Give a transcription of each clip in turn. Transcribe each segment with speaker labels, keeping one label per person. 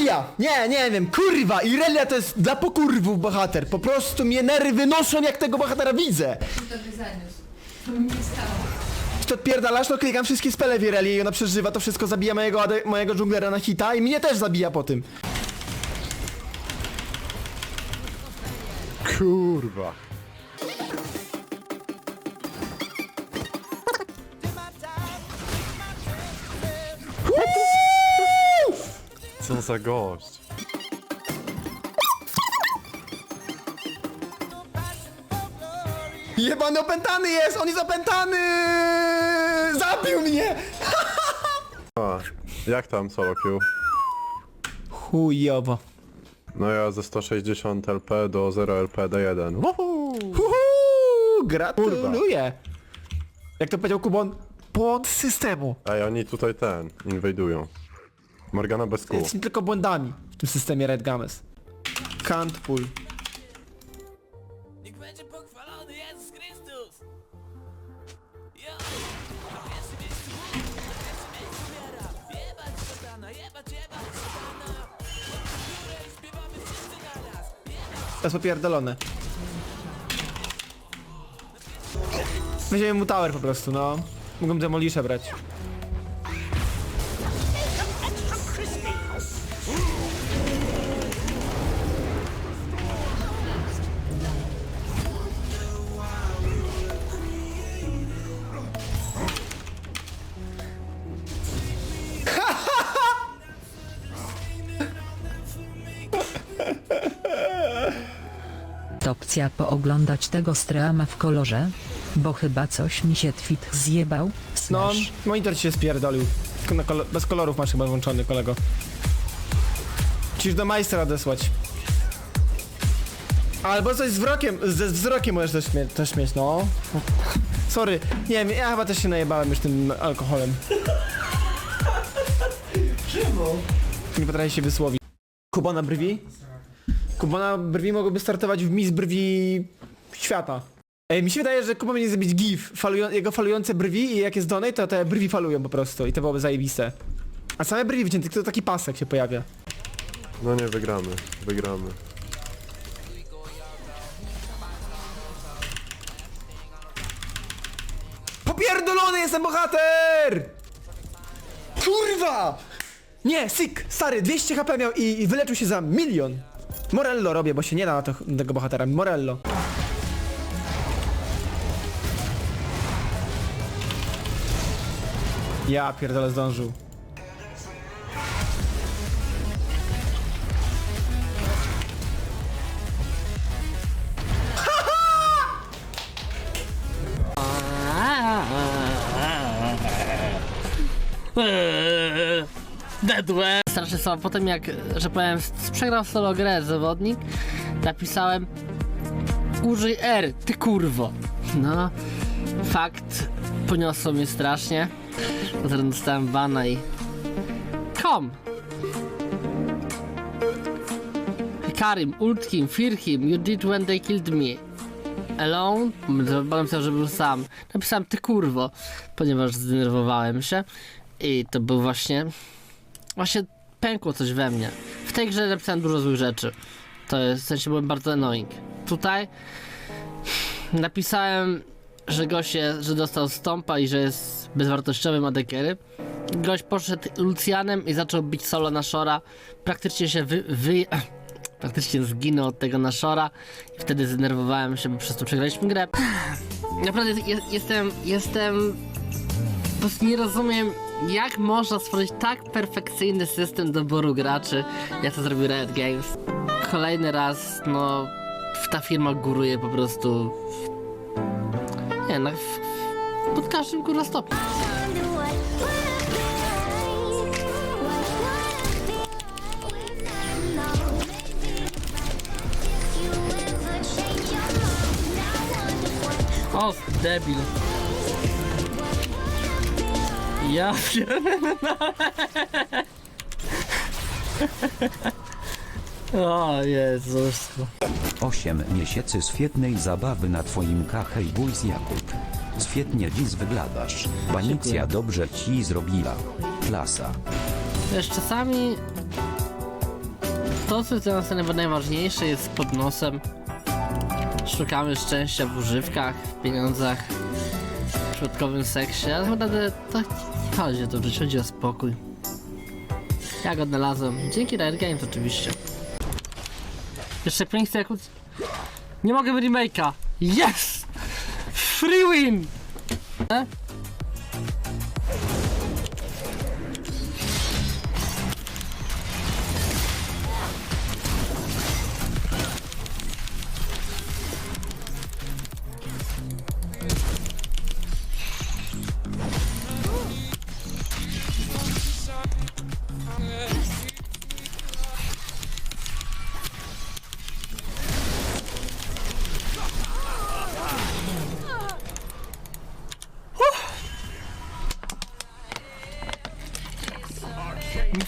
Speaker 1: Irelia! Nie, nie wiem, kurwa, Irelia to jest dla pokurwów bohater. Po prostu mnie nerwy noszą, jak tego bohatera widzę.
Speaker 2: To by zaniósł. To nie
Speaker 1: to no klikam wszystkie spele w Irelii i ona przeżywa, to wszystko zabija mojego, mojego dżunglera na hita i mnie też zabija po tym.
Speaker 3: Kurwa. Co za gość.
Speaker 1: Jebany opętany jest, on jest opętany! Zabił mnie!
Speaker 3: A, jak tam solo Q?
Speaker 1: Chujowo.
Speaker 3: No ja ze 160 LP do 0 LP D1. Woohoo!
Speaker 1: Uhu, gratuluję. Jak to powiedział Kubon? Błąd systemu.
Speaker 3: Ej, oni tutaj ten, inwajdują. Morgana bez kół.
Speaker 1: Jesteśmy tylko błędami w tym systemie Red Games. Can't pull.
Speaker 4: Niech będzie pochwalony Jezus Chrystus! Jo! Na pierwszym miejscu Bóg, na pierwszym miejscu wiara! Jebać szatana, jebać, jebać szatana! Górę i śpiewamy wszyscy naraz!
Speaker 1: To jest popierdolone. Weźmiemy mu tower po prostu, no. Mogą demolisze brać.
Speaker 5: Opcja pooglądać tego streama w kolorze? Bo chyba coś mi się twit zjebał.
Speaker 1: No,
Speaker 5: Slash.
Speaker 1: monitor ci się spierdolił. Tylko na kolo- bez kolorów masz chyba włączony, kolego. Musisz do majstra odesłać. Albo coś z wzrokiem, ze wzrokiem możesz też, mie- też mieć, no. Sorry, nie wiem, ja chyba też się najebałem już tym alkoholem. Czemu? Nie potrafię się wysłowić. Kubona brwi? Kubona brwi mogłyby startować w Miss Brwi świata. Ej, mi się wydaje, że Kuba będzie zrobić gif, falują, jego falujące brwi i jak jest donate, to te brwi falują po prostu i to byłoby zajebiste. A same brwi wycięte, tylko taki pasek się pojawia.
Speaker 3: No nie, wygramy. Wygramy.
Speaker 1: Popierdolony jestem bohater! Kurwa! Nie, sick, stary, 200 HP miał i, i wyleczył się za milion. Morello robię, bo się nie da na to, tego bohatera. Morello. Ja pierdolę zdążył.
Speaker 4: Dedłe! Strasznie słabo. Potem jak, że powiem, przegrał solo grę zawodnik, napisałem Użyj R, ty kurwo. No, fakt poniosło mnie strasznie. Potem dostałem bana i... Kom! Karim, Ultkim, Firhim, you did when they killed me. Alone? Bałem się, że był sam. Napisałem ty kurwo, ponieważ zdenerwowałem się. I to był właśnie... Właśnie pękło coś we mnie. W tej grze napisałem dużo złych rzeczy. To jest, w sensie byłem bardzo annoying. Tutaj napisałem, że gość jest, że dostał stąpa i że jest bezwartościowym adekery. Gość poszedł Lucjanem i zaczął bić solo na Shora. Praktycznie się wy... wy praktycznie zginął od tego Nashora i wtedy zdenerwowałem się, bo przez to przegraliśmy grę. Naprawdę jest, jestem, jestem po prostu nie rozumiem, jak można stworzyć tak perfekcyjny system doboru graczy, jak to zrobił Riot Games. Kolejny raz, no, ta firma góruje po prostu. w- Nie, no, w, pod każdym kurwa stopniu. O, debil. Ja pierdolę. O Jezus.
Speaker 6: 8 miesięcy świetnej zabawy na twoim kachej bójz Jakub. Świetnie dziś wyglądasz. Banicja dobrze ci zrobiła. Klasa.
Speaker 4: Wiesz, czasami To, co jest dla nas chyba najważniejsze, jest pod nosem. Szukamy szczęścia w używkach, w pieniądzach, w środkowym seksie, ale naprawdę to o to w życiu, chodzi o spokój. Ja go odnalazłem. Dzięki Riot Games oczywiście. Jeszcze 5 sekund. Nie mogę remake'a. Yes! Free win!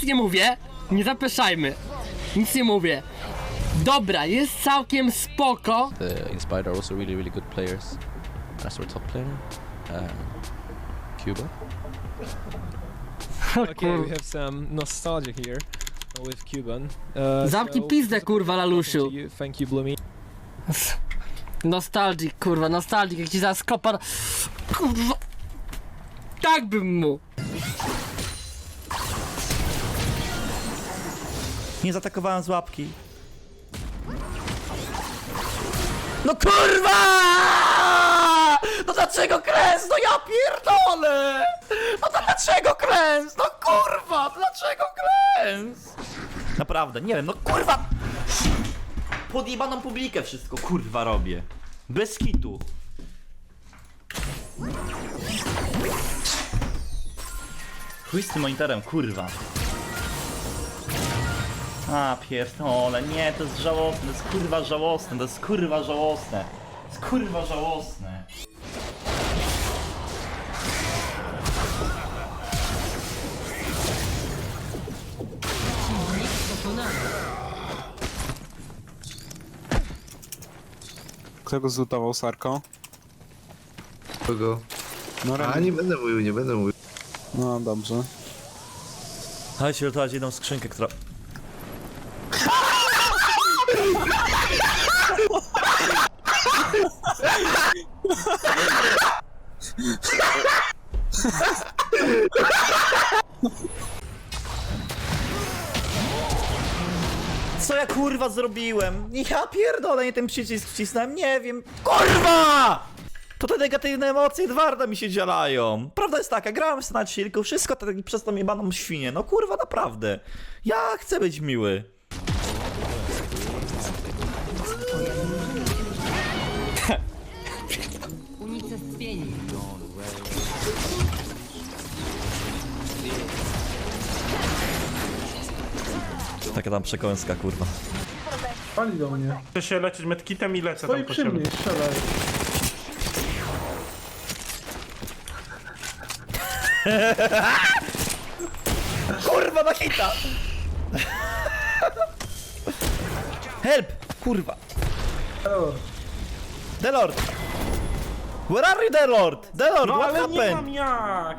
Speaker 4: Nic nie mówię, nie zapeszajmy. Nic nie mówię. Dobra, jest całkiem spoko.
Speaker 7: The Inspired are also really, really good players. That's our top player. Uh, Cuba.
Speaker 8: Okay, we have some nostalgia here with Cuban. Uh,
Speaker 4: Zamknij
Speaker 8: so-
Speaker 4: pizdę, kurwa, Lalusiu.
Speaker 8: Thank you, Bloomy.
Speaker 4: Nostalgic, kurwa, nostalgic, jak ci zaraz kopa... Kurwa... Tak bym mu.
Speaker 9: Nie zaatakowałem z łapki.
Speaker 1: No kurwa! No dlaczego klęs? No ja pierdolę! No to dlaczego klęs? No kurwa, dlaczego klęs?
Speaker 9: Naprawdę, nie wiem, no kurwa! Podjebaną publikę wszystko, kurwa, robię. Bez kitu. Chuj z tym monitorem, kurwa. A, pierdolę, nie, to jest żałosne, to jest kurwa żałosne, to jest kurwa żałosne. To jest kurwa żałosne.
Speaker 10: Kto go zlutował, Sarko?
Speaker 11: Kogo?
Speaker 10: No,
Speaker 11: A
Speaker 10: Remi.
Speaker 11: nie będę mówił, nie będę mówił.
Speaker 10: No, dobrze.
Speaker 9: Dajcie ratować jedną skrzynkę, która... Co ja kurwa zrobiłem? Ja pierdolę, nie ten przycisk wcisnąłem, nie wiem. KURWA! To te negatywne emocje Edwarda mi się dzielają. Prawda jest taka, grałem sobie na chillku, wszystko tak przez tą jebaną świnię. No kurwa, naprawdę. Ja chcę być miły. Taka tam przekąska, kurwa.
Speaker 1: Pali do mnie.
Speaker 3: Chcę się lecieć medkitem i lecę
Speaker 1: Stoi przy mnie, strzelaj.
Speaker 9: Kurwa, na hita! Help! Kurwa. Delord! Where are you, Delord? Delord, what happened?
Speaker 3: jak!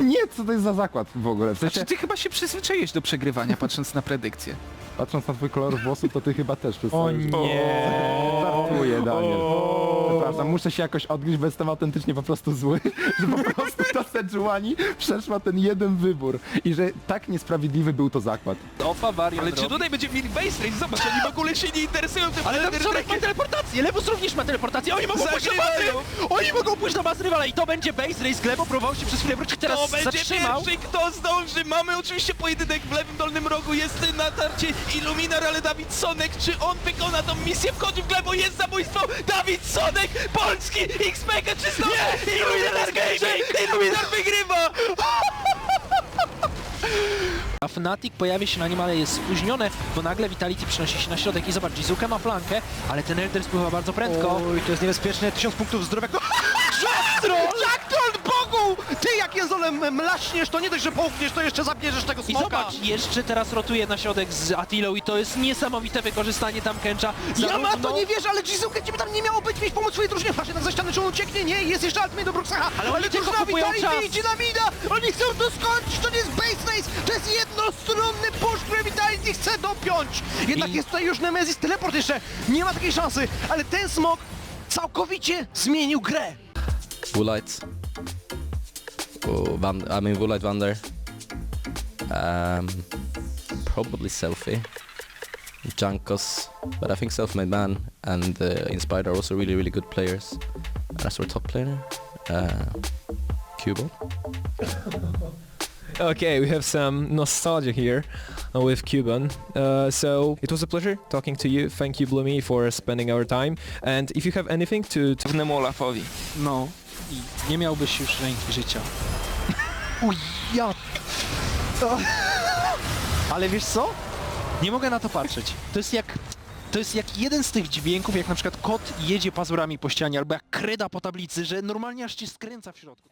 Speaker 10: Nie, co to jest za zakład w ogóle? W sensie,
Speaker 12: Znaczy, ty chyba się przyzwyczaiłeś do przegrywania, patrząc na predykcję.
Speaker 10: patrząc na twój kolor włosów, to ty chyba też przestałeś.
Speaker 1: O nie.
Speaker 10: Żartuję, Daniel. Przepraszam, muszę się jakoś odgryźć, bo jestem autentycznie po prostu zły, że po prostu ta Sejuani przeszła ten jeden wybór i że tak niesprawiedliwy był to zakład.
Speaker 12: Opa, wariant. Ale czy tutaj będziemy mieli base race? Zobacz, oni w ogóle się nie interesują tym Ale tam Przemek ma teleportację, Lewus również ma teleportację, oni mogą pójść na bazy! Oni mogą pójść na bazę rywala i to będzie base race, Glebo próbował się przez chwilę wrócić, teraz
Speaker 8: To będzie
Speaker 12: zatrzymał.
Speaker 8: pierwszy, kto zdąży. Mamy oczywiście pojedynek w lewym dolnym rogu. Jest natarcie Illuminar, ale Dawid Sonek, czy on wykona tą misję? Wchodzi w glebo, jest zabójstwo. Dawid Sonek, Polski, X-Mega, czy znowu? Illuminar Gaming! Illuminar wygrywa!
Speaker 12: A Fnatic pojawia się na nim, ale jest spóźnione, bo nagle Vitality przenosi się na środek i zobacz, Jizuka ma flankę, ale ten Elder spływa bardzo prędko. Oj, to jest niebezpieczne, tysiąc punktów zdrowia. Siostro! Jak to on Bogu! Ty, jak jest ole
Speaker 13: m- mlaśniesz, to nie dość, że połkniesz, to jeszcze zabierzesz tego
Speaker 12: I
Speaker 13: smoka.
Speaker 12: zobacz, jeszcze teraz rotuje na środek z Attilą i to jest niesamowite wykorzystanie tam Kęcza.
Speaker 13: Ja ma to
Speaker 12: Zarówno-
Speaker 13: nie wierzę, ale Jizuke ciebie tam nie miało być, mieć pomóc swojej drużynie. Patrz jednak za ścianę, czy on ucieknie, nie, jest jeszcze Altmay do Bruxaha,
Speaker 12: Ale
Speaker 13: ale, drużyna Vitality idzie na mida, oni chcą to skończyć, to nie jest base race, to jest jednostronny push, który Vitality chce dopiąć. Jednak
Speaker 12: I-
Speaker 13: jest tutaj już Nemesis, teleport jeszcze, nie ma takiej szansy, ale ten smok całkowicie zmienił grę.
Speaker 7: Woolite. Van, I mean Woolite Vander. Um, probably Selfie. Jankos, but I think Self-Made Man and uh, Inspired are also really, really good players. And As our top player, uh, Cubo.
Speaker 14: Okay, we have some nostalgia here with Cuban. Uh, so it was a pleasure talking to you. Thank you, Bloomy, for spending our time. And if you have anything to, to
Speaker 13: Olafowi. No, i nie miałbyś już ręki życia. Uj, ja... Ale wiesz co? Nie mogę na to patrzeć. To jest jak... To jest jak jeden z tych dźwięków, jak na przykład kot jedzie pazurami po ścianie, albo jak kreda po tablicy, że normalnie aż cię skręca w środku.